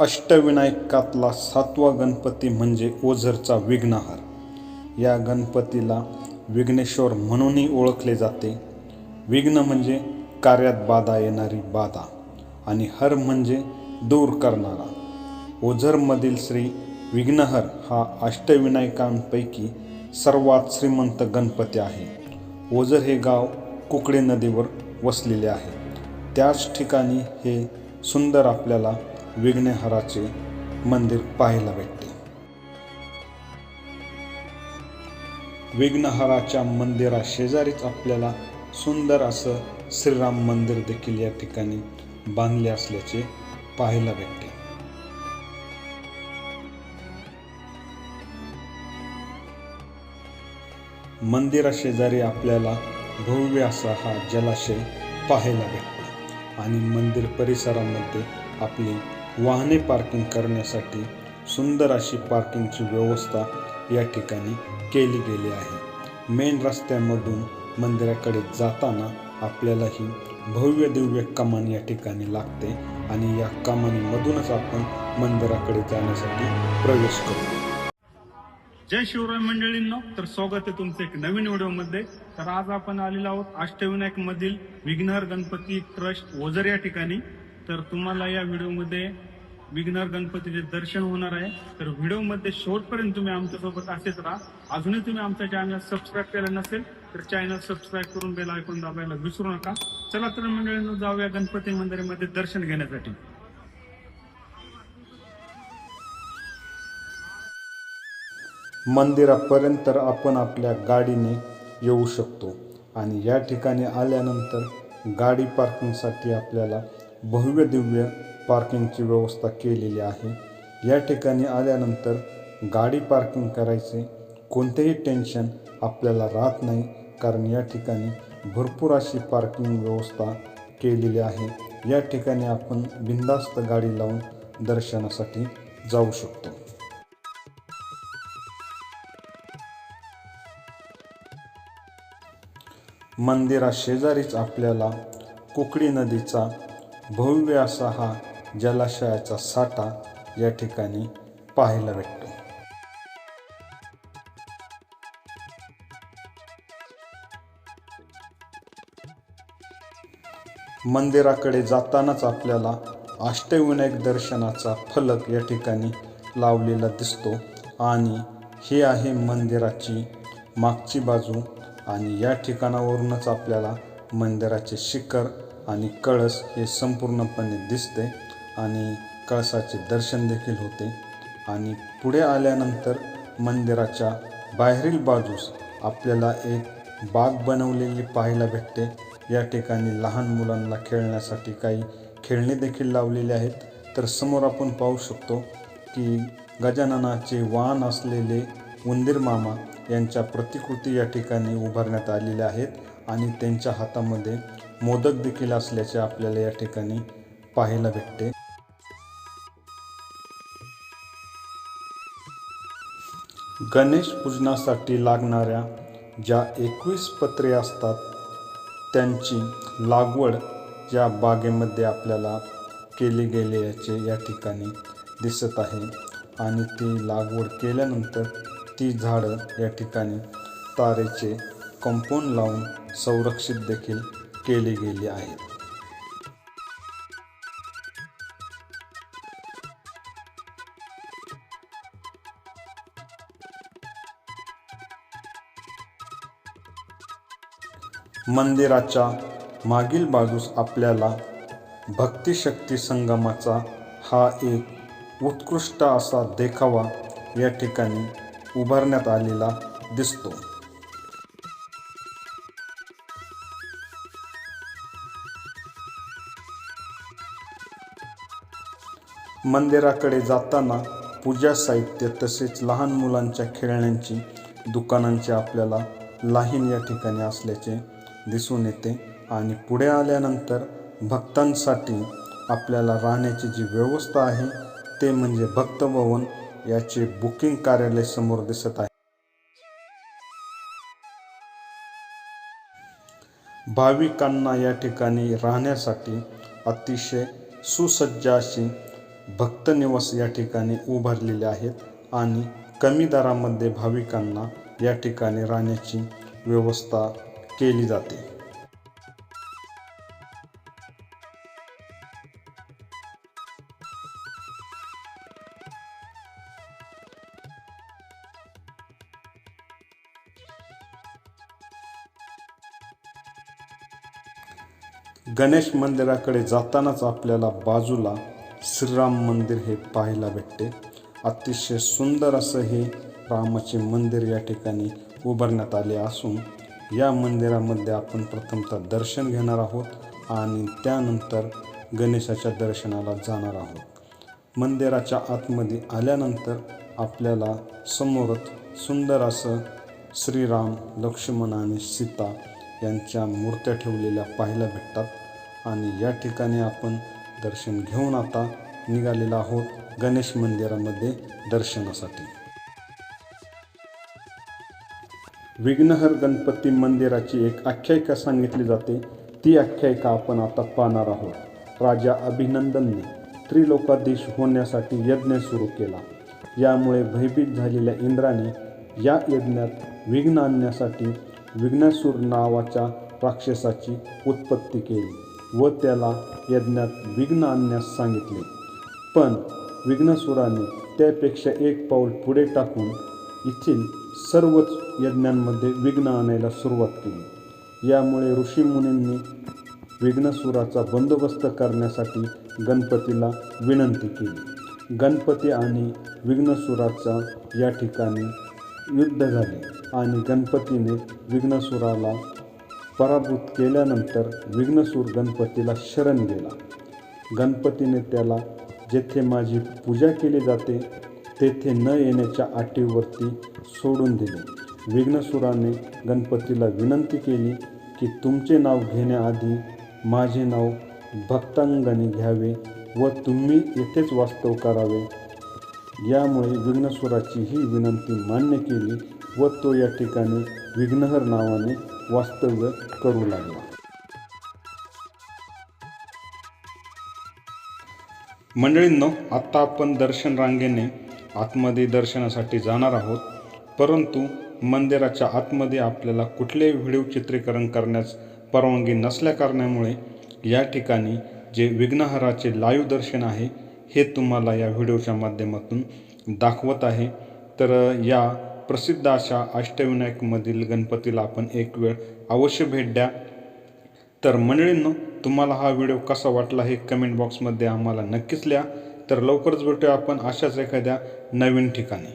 अष्टविनायकातला सातवा गणपती म्हणजे ओझरचा विघ्नहर. या गणपतीला विघ्नेश्वर म्हणूनही ओळखले जाते. विघ्न म्हणजे कार्यात बाधा येणारी बाधा आणि हर म्हणजे दूर करणारा. ओझरमधील श्री विघ्नहर हा अष्टविनायकांपैकी सर्वात श्रीमंत गणपती आहे. ओझर हे गाव कुकडे नदीवर वसलेले आहे. त्याच ठिकाणी हे सुंदर आपल्याला विघ्नहराचे मंदिर पाहायला भेटते. विघ्नहराच्या मंदिराशेजारीच आपल्याला सुंदर असं श्रीराम मंदिर देखील या ठिकाणी बांधले असल्याचे पाहायला भेटते. मंदिराशेजारी आपल्याला भव्य असा हा जलाशय पाहायला भेटतो आणि मंदिर परिसरामध्ये आपली वाहने पार्किंग करण्यासाठी सुंदर अशी पार्किंगची व्यवस्था या ठिकाणी केली गेली आहे. मेन रस्त्यामधून मंदिराकडे जाताना आपल्याला ही भव्य दिव्य कमान या ठिकाणी लागते आणि या कमानीमधूनच आपण मंदिराकडे जाण्यासाठी प्रवेश करतो. जय शिवराय मंडळींनो तर स्वागत आहे तुमचं एक नवीन व्हिडिओमध्ये. तर आज आपण आलेलो आहोत अष्टविनायक मधील विघ्नहर गणपती ट्रस्ट ओझर या ठिकाणी. तर तुम्हाला या व्हिडिओमध्ये विघ्नर गणपतीचे दर्शन होणार आहे. तर व्हिडिओमध्ये शेवटपर्यंत तुम्ही आमच्यासोबत असेच राहा. अजूनही तुम्ही आमच्या चॅनल सबस्क्राईब केला नसेल तर चॅनल सबस्क्राईब करून बेल ऐकून दाबायला विसरू नका. चला तर मंडळींनो जाऊया गणपती मंदिरामध्ये दर्शन घेण्यासाठी. मंदिरापर्यंत आपण आपल्या गाडीने येऊ शकतो. आणि या ठिकाणी आल्यानंतर गाडी पार्किंगसाठी आपल्याला भव्य दिव्य पार्किंगची व्यवस्था केलेली आहे. या ठिकाणी आल्यानंतर गाडी पार्किंग करायचे. कोणतेही टेन्शन आपल्याला राहत नाही कारण या ठिकाणी भरपूर अशी पार्किंग व्यवस्था केलेली आहे. या ठिकाणी आपण बिंदास्त गाडी लावून दर्शनासाठी जाऊ शकतो. मंदिराशेजारीच आपल्याला कुकडी नदीचा भव्य असा हा जलाशयाचा साठा या ठिकाणी पाहायला भेटतो. मंदिराकडे जातानाच आपल्याला अष्टविनायक दर्शनाचा फलक या ठिकाणी लावलेला दिसतो आणि ही आहे मंदिराची मागची बाजू आणि या ठिकाणावरूनच आपल्याला मंदिराचे शिखर आणि कळस हे संपूर्णपणे दिसते. आणि कळसाचे दर्शन देखील होते. आणि पुढे आल्यानंतर मंदिराच्या बाहेरील बाजूस आपल्याला एक बाग बनवलेली पाहायला भेटते. या ठिकाणी लहान मुलांना खेळण्यासाठी काही खेळणे देखील लावलेले आहेत. तर समोर आपण पाहू शकतो की गजाननाचे वाहन असलेले उंदीर मामा यांच्या प्रतिकृती या ठिकाणी उभारण्यात आलेल्या आहेत. आणि त्यांच्या हातामध्ये मोदक देखील असल्याचे आपल्याला या ठिकाणी पाहायला भेटते. गणेश पूजनासाठी लागणाऱ्या ज्या एकवीस पत्रे असतात त्यांची लागवड या बागेमध्ये आपल्याला केली गेल्याचे या ठिकाणी दिसत आहे. आणि ती लागवड केल्यानंतर ती झाडं या ठिकाणी तारेचे कंपाऊंड लावून संरक्षित देखील केली गेली आहेत. मंदिराच्या मागील बाजूस आपल्याला भक्तिशक्ती संगमाचा हा एक उत्कृष्ट असा देखावा या ठिकाणी उभारण्यात आलेला दिसतो. मंदिराकडे जाताना पूजा साहित्य तसेच लहान मुलांच्या खेळण्यांची दुकानांची आपल्याला लाहीन या ठिकाणी असल्याचे दिसून येते आणि पुढे आल्यानंतर भक्तांसाठी आपल्याला राहण्याची जी व्यवस्था आहे ते म्हणजे भक्तभवन याचे बुकिंग कार्यालय समोर दिसत आहे. भाविकांना या ठिकाणी राहण्यासाठी अतिशय सुसज्ज अशी भक्तनिवास या ठिकाणी उभारलेले आहेत आणि कमी दरामध्ये भाविकांना या ठिकाणी राहण्याची व्यवस्था केली जाते. गणेश मंदिराकडे जातानाच आपल्याला बाजूला श्रीराम मंदिर हे पाहायला भेटते. अतिशय सुंदर असं हे रामाचे मंदिर या ठिकाणी उभारण्यात आले असून या मंदिरामध्ये आपण प्रथमतः दर्शन घेणार आहोत आणि त्यानंतर गणेशाच्या दर्शनाला जाणार आहोत. मंदिराच्या आतमध्ये आल्यानंतर आपल्याला समोरच सुंदर असं श्रीराम लक्ष्मण आणि सीता यांच्या मूर्त्या ठेवलेल्या पाहायला भेटतात आणि या ठिकाणी आपण दर्शन घेऊन आता निघालेलो आहोत गणेश मंदिरामध्ये दर्शनासाठी. विघ्नहर गणपती मंदिराची एक आख्यायिका सांगितली जाते. ती आख्यायिका आपण आता पाहणार आहोत. राजा अभिनंदनने त्रिलोकाधीश होण्यासाठी यज्ञ सुरू केला. यामुळे भयभीत झालेल्या इंद्राने या यज्ञात विघ्न आणण्यासाठी विघ्नसूर नावाच्या राक्षसाची उत्पत्ती केली व त्याला यज्ञात विघ्न आणण्यास सांगितले. पण विघ्नसुराने त्यापेक्षा एक पाऊल पुढे टाकून येथील सर्वच यज्ञांमध्ये विघ्न आणायला सुरुवात केली. यामुळे ऋषीमुनींनी विघ्नसुराचा बंदोबस्त करण्यासाठी गणपतीला विनंती केली. गणपती आणि विघ्नसुराचा या ठिकाणी युद्ध झाले आणि गणपतीने विघ्नसुराला पराभूत केल्यानंतर विघ्नसूर गणपतीला शरण गेला. गणपतीने त्याला जेथे माझी पूजा केली जाते तेथे न येण्याच्या अटीवरती सोडून दिले. विघ्नसुराने गणपतीला विनंती केली की तुमचे नाव घेण्याआधी माझे नाव भक्तांगाने घ्यावे व तुम्ही येथेच वास्तव करावे. यामुळे विघ्नसुराची ही विनंती मान्य केली व तो या ठिकाणी विघ्नहर नावाने वास्तव्य करू लागला. मंडळींनो आत्ता आपण दर्शन रांगेने आतमध्ये दर्शनासाठी जाणार आहोत. परंतु मंदिराच्या आतमध्ये आपल्याला कुठलेही व्हिडिओ चित्रीकरण करण्यास परवानगी नसल्या कारणामुळे या ठिकाणी जे विघ्नहराचे लाईव्ह दर्शन आहे हे तुम्हाला या व्हिडिओच्या माध्यमातून दाखवत आहे. तर या प्रसिद्ध अशा अष्टविनायकमधील गणपतीला आपण एक वेळ अवश्य भेट द्या. तर मंडळींनो तुम्हाला हा व्हिडिओ कसा वाटला हे कमेंट बॉक्समध्ये आम्हाला नक्कीच लिहा. तर लवकरच भेटूया आपण अशाच एखाद्या नवीन ठिकाणी.